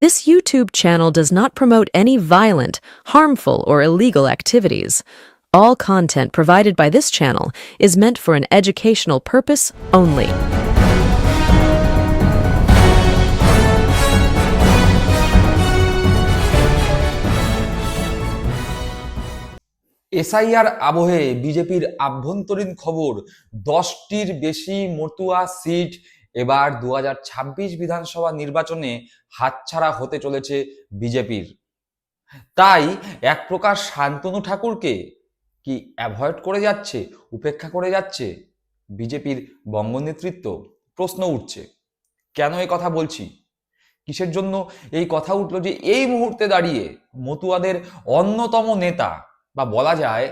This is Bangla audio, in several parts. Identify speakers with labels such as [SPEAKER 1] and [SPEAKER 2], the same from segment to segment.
[SPEAKER 1] This YouTube channel does not promote any violent, harmful, or illegal activities. All content provided by this channel is meant for an educational purpose only.
[SPEAKER 2] SIR আবহে বিজেপির আভ্যন্তরীণ খবর দশটির বেশি মতুয়া সিট এবার দু হাজার ছাব্বিশ বিধানসভা নির্বাচনে হাতছাড়া হতে চলেছে বিজেপির। তাই এক প্রকার শান্তনু ঠাকুরকে কি অ্যাভয়েড করে যাচ্ছে, উপেক্ষা করে যাচ্ছে বিজেপির বঙ্গ নেতৃত্ব প্রশ্ন উঠছে। কেন এ কথা বলছি? কিসের জন্য? এই কথা উঠল যে এই মুহূর্তে দাঁড়িয়ে মতুয়াদের অন্যতম নেতা বা বলা যায়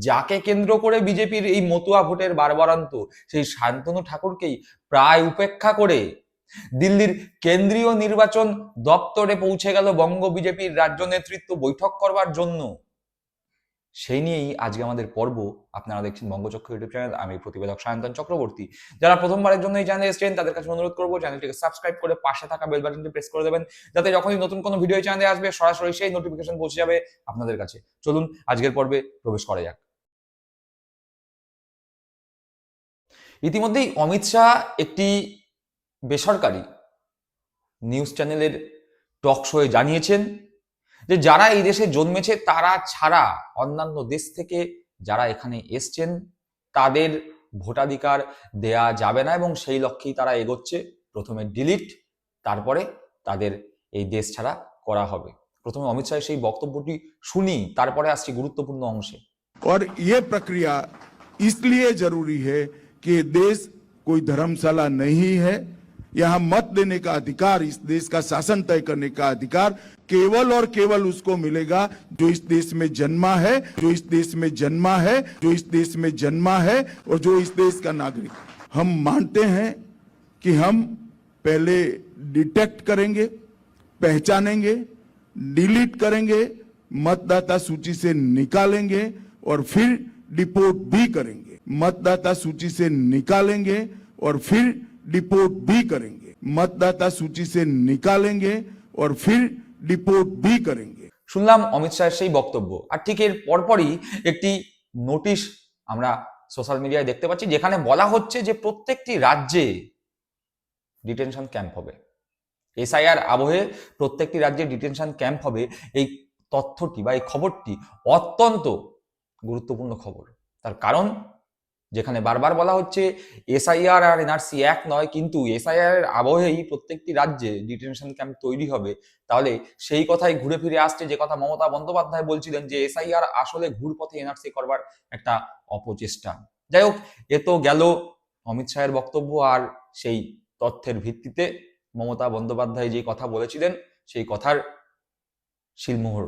[SPEAKER 2] যাকে কেন্দ্র করে বিজেপির এই মতুয়া ভোটের বারবারান্ত, সেই শান্তনু ঠাকুরকেই প্রায় উপেক্ষা করে দিল্লির কেন্দ্রীয় নির্বাচন দপ্তরে পৌঁছে গেল বঙ্গ বিজেপির রাজ্য নেতৃত্ব বৈঠক করবার জন্য। সেই নিয়েই আজকে আমাদের পর্ব। আপনারা দেখছেন বঙ্গচক্র ইউটিউব চ্যানেল। আমি প্রতিবেদক সায়ন্তন চক্রবর্তী। যারা প্রথমবারের জন্য এই চ্যানেলে এসেছেন, তাদের কাছে অনুরোধ করব চ্যানেলটিকে সাবস্ক্রাইব করে পাশে থাকা বেল বাটনটি প্রেস করে দেবেন, যাতে যখনই নতুন কোনো ভিডিও চ্যানেলে আসবে, সরাসরি সেই নোটিফিকেশন পৌঁছে যাবে আপনাদের কাছে। চলুন, আজকের পর্বে প্রবেশ করা যাক। ইতিমধ্যেই অমিত শাহ একটি বেসরকারি নিউজ চ্যানেলের টক শোয়ে জানিয়েছেন যে যারা এই দেশে জন্মেছে তারা ছাড়া অন্যান্য দেশ থেকে যারা এখানে এসছেন তাদের ভোটাধিকার দেয়া যাবে না এবং সেই লক্ষ্যেই তারা এগোচ্ছে প্রথমে ডিলিট তারপরে তাদের এই দেশ ছাড়া করা হবে প্রথমে অমিত শাহের সেই বক্তব্যটি শুনি তারপরে আসছি গুরুত্বপূর্ণ অংশে
[SPEAKER 3] और ये प्रक्रिया इसलिए जरूरी है कि देश कोई धर्मशाला नहीं है। यहाँ मत देने का अधिकार, इस देश का शासन तय करने का अधिकार केवल और केवल उसको मिलेगा जो इस देश में जन्मा है, जो इस देश में जन्मा है, जो इस देश में जन्मा है और जो इस देश का नागरिक हम मानते हैं कि हम पहले डिटेक्ट करेंगे, पहचानेंगे, डिलीट करेंगे, मतदाता सूची से निकालेंगे और फिर डिपोर्ट भी करेंगे। मतदाता सूची से निकालेंगे और फिर डिपोर्ट भी करेंगे मतदाता सूची से निकालेंगे और फिर डिपोर्ट भी करेंगे
[SPEAKER 2] শুনলাম অমিত শাহের সেই বক্তব্য আর ঠিক এর পরপরই একটি নোটিশ আমরা সোশ্যাল মিডিয়ায় দেখতে পাচ্ছি যেখানে বলা হচ্ছে যে প্রত্যেকটি রাজ্যে ডিটেনশন ক্যাম্প হবে এসআইআর আবহে প্রত্যেকটি রাজ্যে ডিটেনশন ক্যাম্প হবে এই তথ্যটি বা এই খবরটি অত্যন্ত গুরুত্বপূর্ণ খবর তার কারণ যেখানে বারবার বলা হচ্ছে এসআইআর আর এনআরসি এক নয়, কিন্তু এসআইআর এর আবহেই প্রত্যেকটি রাজ্যে ডিটেনশন ক্যাম্প তৈরি হবে। তাহলে সেই কথাই ঘুরে ফিরে আসছে যে কথা মমতা বন্দ্যোপাধ্যায় বলছিলেন যে এসআইআর আসলে ঘুরপথে এনআরসি করবার একটা অপচেষ্টা। যাই হোক, এ তো গেল অমিত শাহের বক্তব্য আর সেই তথ্যের ভিত্তিতে মমতা বন্দ্যোপাধ্যায় যে কথা বলেছিলেন সেই কথার শিলমোহর।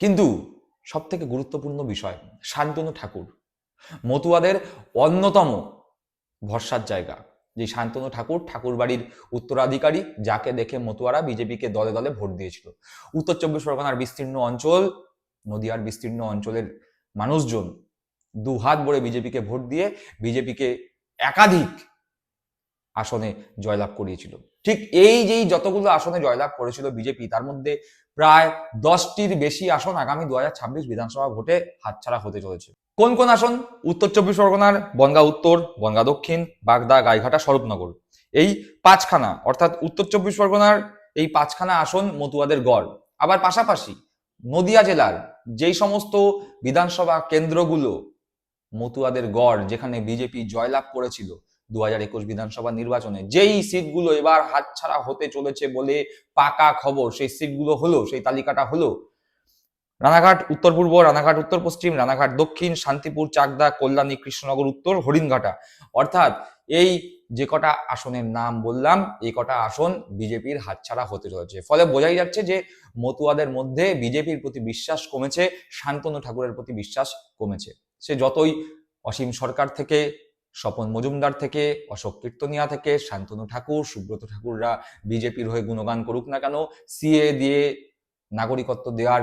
[SPEAKER 2] কিন্তু সব থেকে গুরুত্বপূর্ণ বিষয়, শান্তনু ঠাকুর। মতুয়াদের অন্যতম ভরসার জায়গা। যে শান্তনু ঠাকুর ঠাকুর বাড়ির উত্তরাধিকারী, যাকে দেখে মতুয়ারা বিজেপিকে দলে দলে ভোট দিয়েছিল। উত্তর চব্বিশ পরগনার বিস্তীর্ণ অঞ্চল, নদিয়ার বিস্তীর্ণ অঞ্চলের মানুষজন দু হাত ভরে বিজেপিকে ভোট দিয়ে বিজেপিকে একাধিক আসনে জয়লাভ করিয়েছিল। ঠিক এই যেই যতগুলো আসনে জয়লাভ করেছিল বিজেপি, তার মধ্যে প্রায় দশটির বেশি আসন আগামী দুহাজার ছাব্বিশ বিধানসভা ভোটে হাতছাড়া হতে চলেছে। কোন কোন আসন? উত্তর চব্বিশ পরগনার, বনগা উত্তর, বনগা দক্ষিণ, বাগদা, গাইঘাটা, স্বরূপনগর। এই পাঁচখানা, অর্থাৎ উত্তর চব্বিশ পরগনার এই পাঁচখানা আসন মতুয়াদের গড়। আবার পাশাপাশি নদিয়া জেলার যেই সমস্ত বিধানসভা কেন্দ্রগুলো মতুয়াদের গড়, যেখানে বিজেপি জয়লাভ করেছিল দু হাজার একুশ বিধানসভা নির্বাচনে, যেই সিটগুলো এবার হাতছাড়া হতে চলেছে বলে পাকা খবর, সেই সিটগুলো হলো, সেই তালিকাটা হলো রানাঘাট উত্তর পূর্ব, রানাঘাট উত্তর পশ্চিম, রানাঘাট দক্ষিণ, শান্তিপুর, চাকদা, কল্যাণী, কৃষ্ণনগর, উত্তর, হরিণঘাটা। অর্থাৎ এই যে কটা আসনের নাম বললাম, এই কটা আসন বিজেপির হাতছাড়া হতে চলেছে। ফলে বোঝাই যাচ্ছে যে মতুয়াদের মধ্যে বিজেপির প্রতি বিশ্বাস কমেছে, শান্তনু ঠাকুরের প্রতি বিশ্বাস কমেছে। সে যতই অসীম সরকার থেকে স্বপন মজুমদার থেকে, অশোক কীর্তনিয়া থেকে, শান্তনু ঠাকুর, সুব্রত ঠাকুররা বিজেপির হয়ে গুণগান করুক না কেন, সিএ দিয়ে নাগরিকত্ব দেওয়ার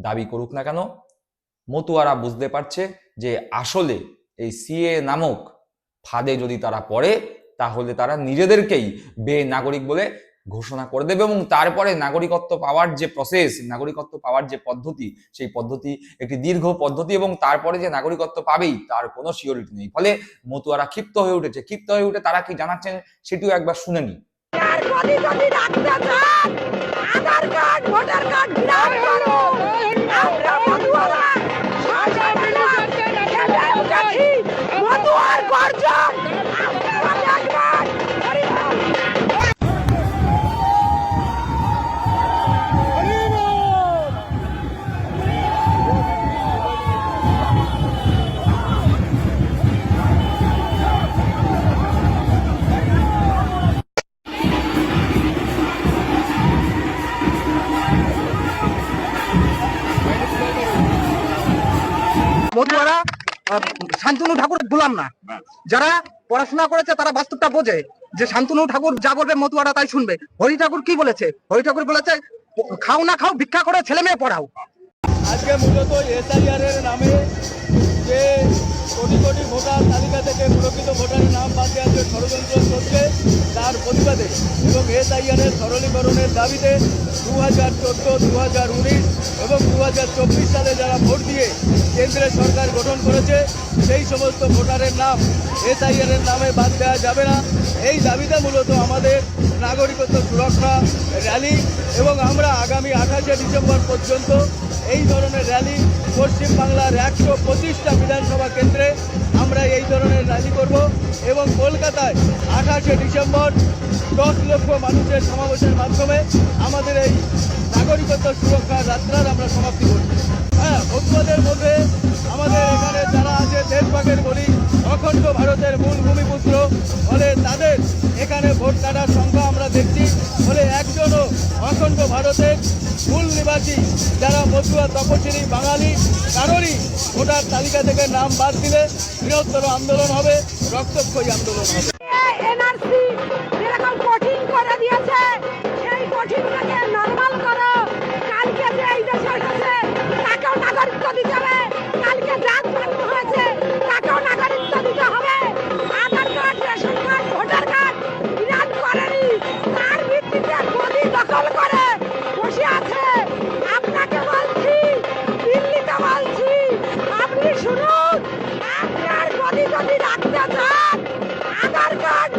[SPEAKER 2] দাবি করুক না কেন, মতুয়ারা বুঝতে পারছে যে আসলে এই সিএ নামক ফাঁদে যদি তারা পড়ে, তাহলে তারা নিজেদেরকেই বে নাগরিক বলে ঘোষণা করে দেবে এবং তারপরে নাগরিকত্ব পাওয়ার যে প্রসেস নাগরিকত্ব পাওয়ার যে পদ্ধতি, সেই পদ্ধতি একটি দীর্ঘ পদ্ধতি এবং তারপরে যে নাগরিকত্ব পাবেই, তার কোনো সিওরিটি নেই। ফলে মতুয়ারা ক্ষিপ্ত হয়ে উঠেছে। ক্ষিপ্ত হয়ে উঠে তারা কি জানাচ্ছেন সেটিও একবার শুনে
[SPEAKER 4] আমরা
[SPEAKER 5] শান্তনু ঠাকুর গোলাম না। যারা পড়াশোনা করেছে তারা বাস্তবটা বোঝে যে শান্তনু ঠাকুর যা বলবে মতুয়াটা তাই শুনবে। হরি ঠাকুর কি বলেছে? হরি ঠাকুর বলেছে খাও না খাও ভিক্ষা করে ছেলে মেয়ে পড়াও
[SPEAKER 6] আজকে মূলত এসআইআর এর নামে যে কোটি কোটি ভোটার তালিকা থেকে প্রকৃত ভোটারের নাম বাদ দেওয়ার যে ষড়যন্ত্র চলছে তার প্রতিবাদে এবং এসআইআর এর সরলীকরণের দাবিতে দু হাজার চোদ্দ দু হাজার উনিশ এবং দু হাজার চব্বিশ সালে যারা ভোট দিয়ে কেন্দ্রের সরকার গঠন করেছে, সেই সমস্ত ভোটারের নাম এসআইআর এর নামে বাদ দেওয়া যাবে না। এই দাবিতে মূলত আমাদের নাগরিকত্ব সুরক্ষা র্যালি এবং আমরা আগামী আঠাশে ডিসেম্বর পর্যন্ত এই ধরনের র্যালি, পশ্চিমবাংলার একশো পঁচিশটা বিধানসভা কেন্দ্রে আমরা এই ধরনের র্যালি করব এবং কলকাতায় আঠাশে ডিসেম্বর দশ লক্ষ মানুষের সমাবেশের মাধ্যমে আমাদের এই নাগরিকত্ব সুরক্ষা যাত্রার আমরা সমাপ্তি করব হ্যাঁ ভক্তদের মধ্যে আমাদের এখানে যারা আছে, দেশভাগের বলি, অখণ্ড ভারতের মূল ভূমিপুত্র ফলে তাদের এখানে ভোট কাটার সংখ্যা আমরা হলে একজনও অখণ্ড ভারতের মূল নিবাসী। যারা মতুয়া তপশিলি বাঙালি, কারোরই ভোটার তালিকা থেকে নাম বাদ দিলে বৃহত্তর আন্দোলন হবে, রক্তক্ষয়ী আন্দোলন হবে।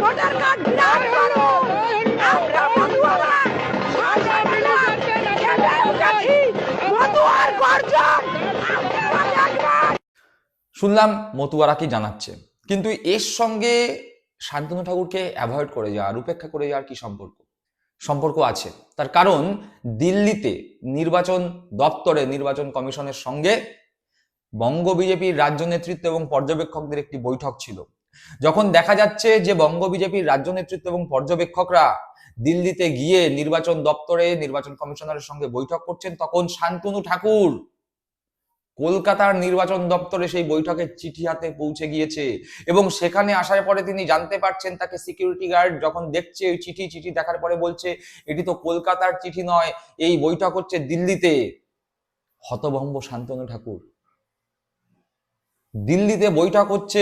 [SPEAKER 4] ভোটার কার্ড করো। আমরা মধুয়ার গর্জন
[SPEAKER 2] শুনলাম মতুয়ারা কি জানাচ্ছে? কিন্তু এর সঙ্গে শান্তনু ঠাকুরকে অ্যাভয়েড করে যাওয়ার উপেক্ষা করে যাওয়ার কি সম্পর্ক? সম্পর্ক আছে। তার কারণ, দিল্লিতে নির্বাচন দপ্তরে নির্বাচন কমিশনের সঙ্গে বঙ্গ বিজেপির রাজ্য নেতৃত্ব এবং পর্যবেক্ষকদের একটি বৈঠক ছিল। যখন দেখা যাচ্ছে যে বঙ্গ বিজেপির রাজ্য নেতৃত্ব এবং পর্যবেক্ষকরা দিল্লিতে গিয়ে নির্বাচন দপ্তরে নির্বাচন কমিশনারের সঙ্গে বৈঠক করছেন, তখন শান্তনু ঠাকুর কলকাতার নির্বাচন দপ্তরে সেই বৈঠকের চিঠি হাতে পৌঁছে গিয়েছে এবং সেখানে আসার পরে তিনি জানতে পারছেন তাকে সিকিউরিটি গার্ড যখন দেখছে ওই চিঠি চিঠি দেখার পরে বলছে, এটি তো কলকাতার চিঠি নয়, এই বৈঠক হচ্ছে দিল্লিতে। হতভম্ব শান্তনু ঠাকুর। দিল্লিতে বৈঠক হচ্ছে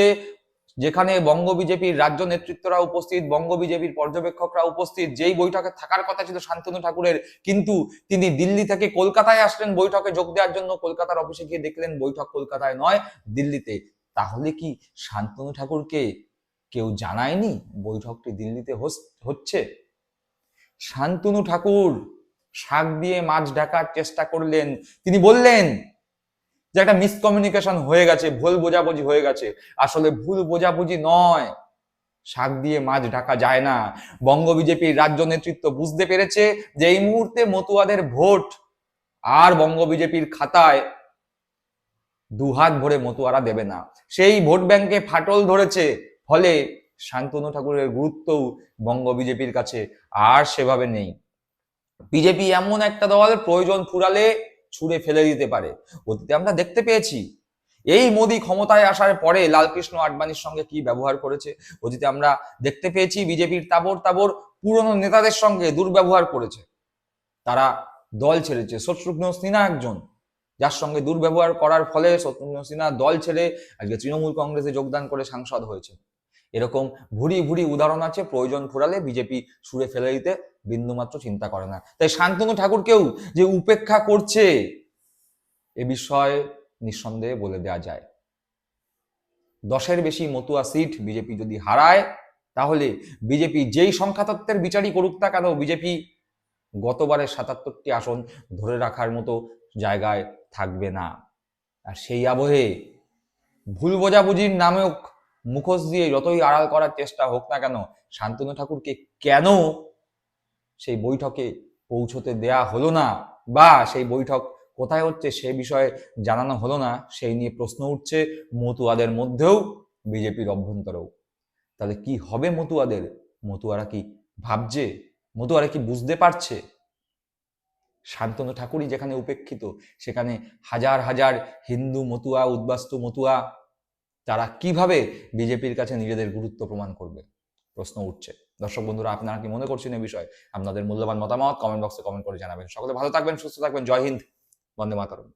[SPEAKER 2] যেখানে বঙ্গ বিজেপির রাজ্য নেতৃত্বরা উপস্থিত, বঙ্গ বিজেপির পর্যবেক্ষকরা উপস্থিত, যেই বৈঠকে থাকার কথা ছিল শান্তনু ঠাকুরের, কিন্তু তিনি দিল্লি থেকে কলকাতায় আসলেন বৈঠকে, যোগ দেওয়ার জন্য কলকাতার অফিসে গিয়ে দেখলেন বৈঠক কলকাতায় নয়, দিল্লিতে। তাহলে কি শান্তনু ঠাকুরকে কেউ জানায়নি বৈঠকটি দিল্লিতে হচ্ছে? শান্তনু ঠাকুর শাক দিয়ে মাছ ঢাকার চেষ্টা করলেন। তিনি বললেন যে একটা মিসকমিউনিকেশন হয়ে গেছে, ভুল বোঝাবুঝি হয়ে গেছে। আসলে ভুল বোঝাবুঝি নয়। শাক দিয়ে মাছ ঢাকা যায় না। বঙ্গ বিজেপির রাজ্য নেতৃত্ব বুঝতে পেরেছে যে এই মুহূর্তে মতুয়াদের ভোট আর বঙ্গ বিজেপির খাতায় দুহাত ভরে মতুয়ারা দেবে না। সেই ভোট ব্যাংকে ফাটল ধরেছে। ফলে শান্তনু ঠাকুরের গুরুত্বও বঙ্গ বিজেপির কাছে আর সেভাবে নেই। বিজেপি এমন একটা দল, প্রয়োজন ফুরালে ছুঁড়ে ফেলে দিতে পারে। অতীতে আমরা দেখতে পেয়েছি, এই মোদী ক্ষমতায় আসার পরে লালকৃষ্ণ আডবাণীর সঙ্গে কি ব্যবহার করেছে? অতীতে আমরা দেখতে পেয়েছি বিজেপির তাবর তাবর পুরনো নেতাদের সঙ্গে দুর্ব্যবহার করেছে। তারা দল ছেড়েছে। শত্রুঘ্ন সিনহা একজন, যার সঙ্গে দুর্ব্যবহার করার ফলে শত্রুঘ্ন সিনহা দল ছেড়ে আজকে তৃণমূল কংগ্রেসে যোগদান করে সাংসদ হয়েছে। এরকম ভুরি ভুরি উদাহরণ আছে, প্রয়োজন ফুরালে বিজেপি সুরে ফেলে দিতে বিন্দুমাত্র চিন্তা করে না। তাই শান্তনু ঠাকুরকেও যে উপেক্ষা করছে, এ বিষয়ে নিঃসন্দেহে বলে দেওয়া যায়। দশের বেশি মতুয়া সিট বিজেপি যদি হারায়, তাহলে বিজেপি যেই সংখ্যাতত্ত্বের বিচারই করুক না কেন? বিজেপি গতবারের সাতাত্তরটি আসন ধরে রাখার মতো জায়গায় থাকবে না। আর সেই আবহে ভুল বোঝাবুঝির নামেও মুখোশ দিয়ে যতই আড়াল করার চেষ্টা হোক না কেন, শান্তনু ঠাকুরকে কেন সেই বৈঠকে পৌঁছতে দেয়া হলো না? বা সেই বৈঠক কোথায় হচ্ছে সে বিষয়ে জানানো হলো না? সেই নিয়ে প্রশ্ন উঠছে মতুয়াদের মধ্যেও বিজেপির অভ্যন্তরেও। তাহলে কি হবে মতুয়াদের? মতুয়ারা কি ভাবছে? মতুয়ারা কি বুঝতে পারছে? শান্তনু ঠাকুরই যেখানে উপেক্ষিত, সেখানে হাজার হাজার হিন্দু মতুয়া, উদ্বাস্তু মতুয়া তারা কীভাবে বিজেপির কাছে নিজেদের গুরুত্ব প্রমাণ করবে? প্রশ্ন উঠছে। দর্শক বন্ধুরা, আপনারা কি মনে করছেন এই বিষয়ে? আপনাদের মূল্যবান মতামত কমেন্ট বক্সে কমেন্ট করে জানাবেন। সকলে ভালো থাকবেন, সুস্থ থাকবেন। জয় হিন্দ। বন্দে মাতরম।